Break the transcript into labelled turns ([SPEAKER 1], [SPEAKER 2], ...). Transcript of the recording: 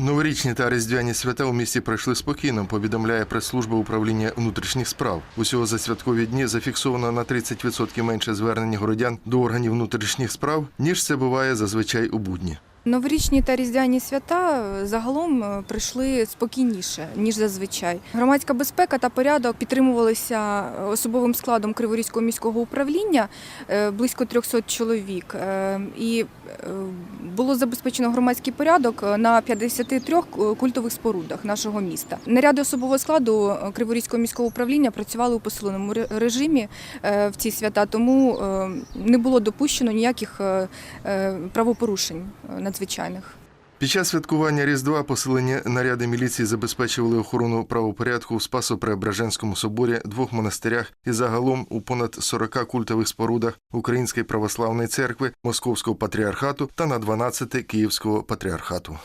[SPEAKER 1] Новорічні та різдвяні свята у місті пройшли спокійно, повідомляє прес-служба управління внутрішніх справ. Усього за святкові дні зафіксовано на 30% менше звернень городян до органів внутрішніх справ, ніж це буває зазвичай у будні.
[SPEAKER 2] Новорічні та різдвяні свята е, загалом е, прийшли спокійніше ніж зазвичай. Громадська безпека та порядок підтримувалися особовим складом Криворізького міського управління е, близько 300 чоловік. Е, І е, було забезпечено громадський порядок на 53 культових спорудах нашого міста. Наряди особового складу Криворізького міського управління працювали у посиленому режимі е, в ці свята, тому е, не було допущено ніяких е, е, правопорушень е, надзвичайних.
[SPEAKER 1] Під час святкування Різдва посилені наряди міліції забезпечували охорону правопорядку в Спасо-Преображенському соборі, двох монастирях і загалом у понад 40 культових спорудах Української православної церкви, Московського патріархату та на 12 Київського патріархату.